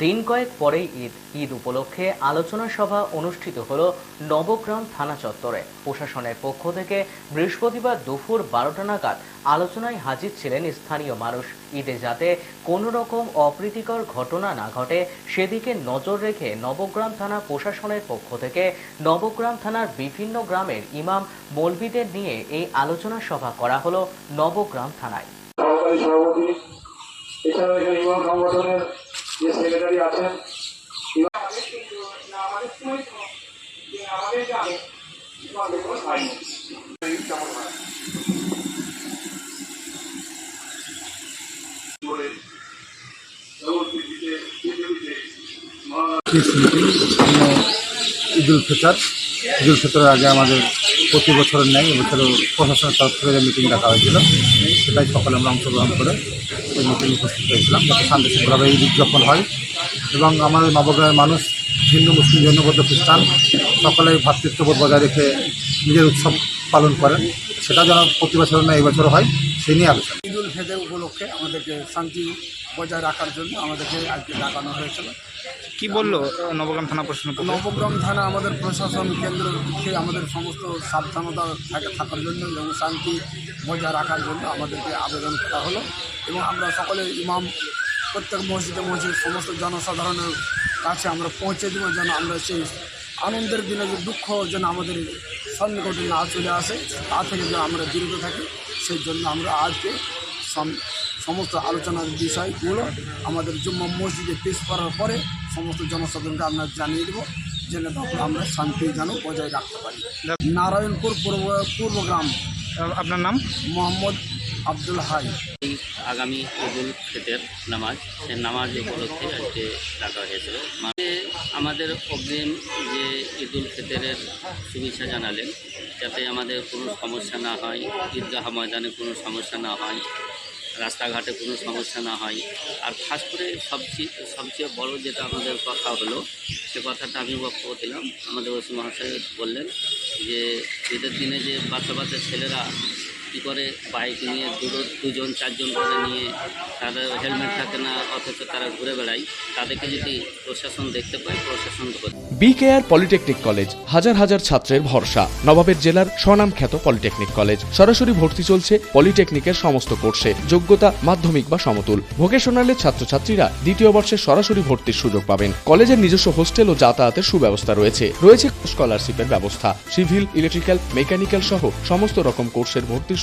দিন কয়েক পরেই ঈদ ঈদ উপলক্ষে আলোচনা সভা অনুষ্ঠিত হল নবগ্রাম থানা চত্বরে। প্রশাসনের পক্ষ থেকে বৃহস্পতিবার দুপুর বারোটা নাগাদ আলোচনায় হাজির ছিলেন স্থানীয় মানুষ। ঈদে যাতে কোনো রকম অপ্রীতিকর ঘটনা না ঘটে, সেদিকে নজর রেখে নবগ্রাম থানা প্রশাসনের পক্ষ থেকে নবগ্রাম থানার বিভিন্ন গ্রামের ইমাম মৌলবিদের নিয়ে এই আলোচনা সভা করা হলো নবগ্রাম থানায়। ইমাম সংগঠনের যে সেক্রেটারি আছেন ঈদুল ফিতর ঈদুল ফিতরের আগে আমাদের প্রতি বছরের ন্যায় এবছরও প্রশাসনের তরফ থেকে মিটিং রাখা হয়েছিল, সেটাই সকলে আমরা অংশগ্রহণ করে ওই মিটিং উপস্থিত হয়েছিলাম। যাতে শান্তিশৃঙ্খলাভাবে ঈদ উদযাপন হয়। এবং আমাদের নবগ্রামের মানুষ, হিন্দু, মুসলিম, জৈনবদ্ধ, খ্রিস্টান সকলেই ভ্রাতৃত্ববোধ বজায় রেখে নিজের উৎসব পালন করেন। সেটা যেন প্রতি বছরের ন্যায় এবছরও হয়, সেই নিয়ে আলোচনা। ঈদ উল ফিতর উপলক্ষে আমাদেরকে শান্তি বজায় রাখার জন্য আমাদেরকে আজকে ডাকানো হয়েছিল। কি বলল নবগ্রাম থানা প্রশ্ন নবগ্রাম থানা আমাদের প্রশাসন কেন্দ্র থেকে আমাদের সমস্ত সাবধানতা থাকে থাকার জন্য এবং শান্তি বজায় রাখার জন্য আমাদেরকে আবেদন করা হলো এবং আমরা সকলে ইমাম প্রত্যেক মসজিদে মসজিদ সমস্ত জনসাধারণের কাছে আমরা পৌঁছে দেবো যেন আমরা সেই আনন্দের দিনে যে দুঃখ যেন আমাদের সন্নিকটে না চলে আসে তা থেকে যেন আমরা বিরত থাকি সেই জন্য আমরা আজকে সমস্ত আলোচনার বিষয়গুলো আমাদের জুম্মা মসজিদে পেশ করার পরে সমস্ত জনসাধারণকে আমরা জানিয়ে দেবো যেন তখন আমরা শান্তি যেন বজায় রাখতে পারি। নারায়ণপুর পূর্ব পূর্বগ্রাম আপনার নাম? মোহাম্মদ আব্দুল হাই। আগামী ঈদুল ফিতর নামাজ সে নামাজ উপলক্ষে আজকে ডাকা হয়েছিল। মানে আমাদের অগ্রিম যে ঈদুল ফিতরের শুভেচ্ছা জানালেন যাতে আমাদের কোনো সমস্যা না হয় ঈদগাহ ময়দানে কোনো সমস্যা না হয়। রাস্তাঘাটে কোনো সমস্যা না হয়। আর খাস করে সবচেয়ে সবচেয়ে বড় যেটা আমাদের কথা হলো, সে কথাটা আমি বক্তব্য দিলাম। আমাদের ওসি মহাশয় বললেন যে, ঈদের দিনে যে বাচ্চা বাচ্চা ছেলেরা কী করে বাইক নিয়ে দুটো, দুজন, চারজন করে নিয়ে তাদের হেলমেট থাকে না, অথচ তারা ঘুরে বেড়ায়, তাদেরকে যদি প্রশাসন দেখতে পায়, প্রশাসন বিকেআর পলিটেকনিক কলেজ হাজার হাজার ছাত্রের ভরসা। নবাবের জেলার স্বনামখ্যাত পলিটেকনিক কলেজ সরাসরি ভর্তি চলছে পলিটেকনিকের সমস্ত কোর্সে যোগ্যতা, মাধ্যমিক বা সমতুল। ভোকেশনালের ছাত্রছাত্রীরা দ্বিতীয় বর্ষে সরাসরি ভর্তির সুযোগ পাবেন। কলেজের নিজস্ব হোস্টেল ও যাতায়াতের সুব্যবস্থা রয়েছে। রয়েছে স্কলারশিপের ব্যবস্থা। সিভিল ইলেকট্রিক্যাল মেকানিক্যাল সহ সমস্ত রকম কোর্সের ভর্তির